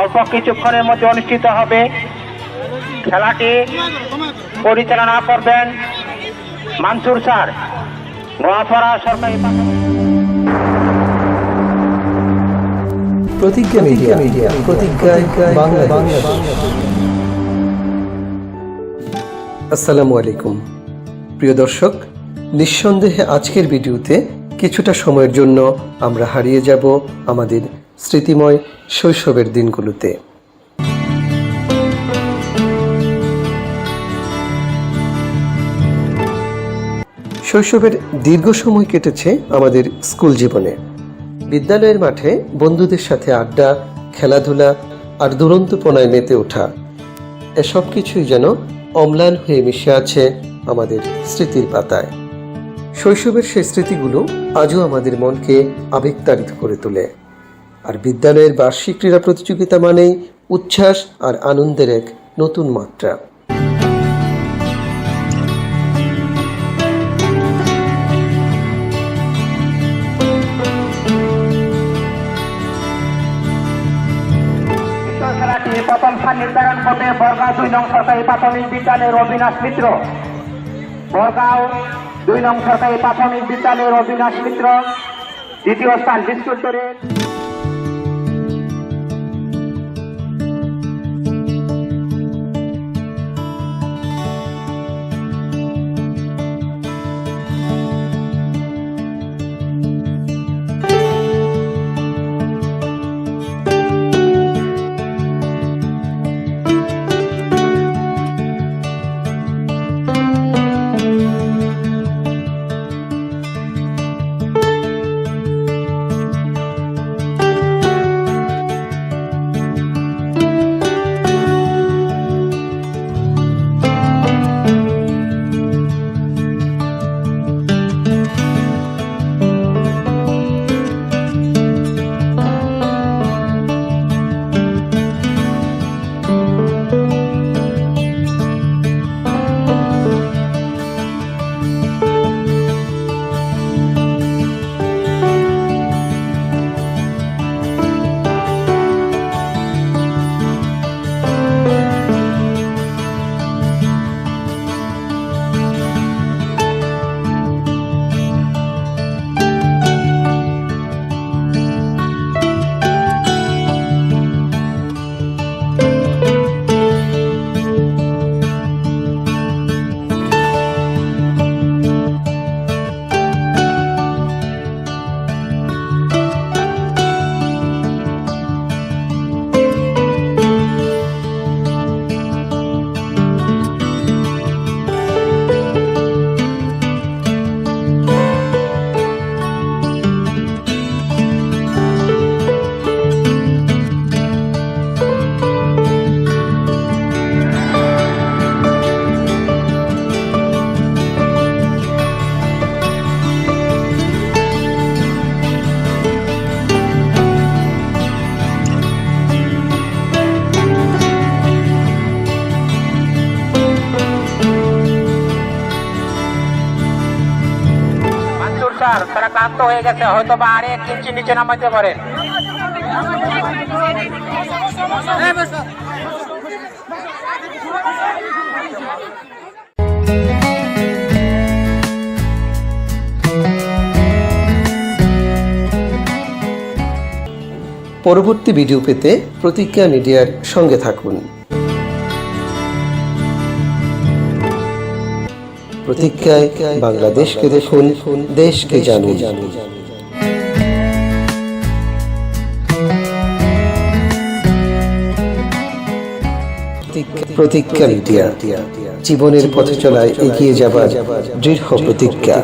অল্প কিছুক্ষণের মধ্যে অনুষ্ঠিত হবে। খেলাটি পরিচালনা করবেন মানসুর স্যার। নোয়াপাড়া সরকারি প্রতিজ্ঞা মিডিয়া মিডিয়া প্রতিজ্ঞা বাংলাদেশ। আসসালামু আলাইকুম। প্রিয় দর্শক নিঃসন্দেহে আজকের ভিডিওতে কিছুটা সময়ের জন্য আমরা হারিয়ে যাব আমাদের স্মৃতিময় শৈশবের দিনগুলোতে। শৈশবের দীর্ঘ সময় কেটেছে আমাদের স্কুল জীবনে। বিদ্যালয়ের মাঠে বন্ধুদের সাথে আড্ডা, খেলাধুলা আর দুরন্তপনায় মেতে ওঠা। এসব কিছুই যেন অম্লান হয়ে মিশে আছে আমাদের স্মৃতির পাতায়। শৈশবের সেই স্মৃতিগুলো আজও আমাদের মনকে আবেগতাড়িত করে তোলে। আর বিদ্যালয়ের বার্ষিক ক্রীড়া প্রতিযোগিতা মানেই উচ্ছ্বাস আর আনন্দের এক নতুন মাত্রা। নির্ধারণ করবে বরগাঁও দুই নং সরকারি প্রাথমিক বিদ্যালয়ের অবিনাশ মিত্র। বরগাঁও দুই নং সরকারি প্রাথমিক বিদ্যালয়ের অবিনাশ মিত্র। দ্বিতীয় স্থান বিস্কুট ক্লান্ত হয়ে গেছে, হয়তো বা আরে ইঞ্চি নিচে নামাইতে পারেন পরবর্তী ভিডিও পেতে প্রতিজ্ঞা মিডিয়ার সঙ্গে থাকুন। প্রতিজ্ঞায় বাংলাদেশকে দেখুন দেশকে জানুন। প্রতিজ্ঞা মিডিয়া জীবনের পথে চলায় এগিয়ে যাবার দৃঢ় প্রতিজ্ঞা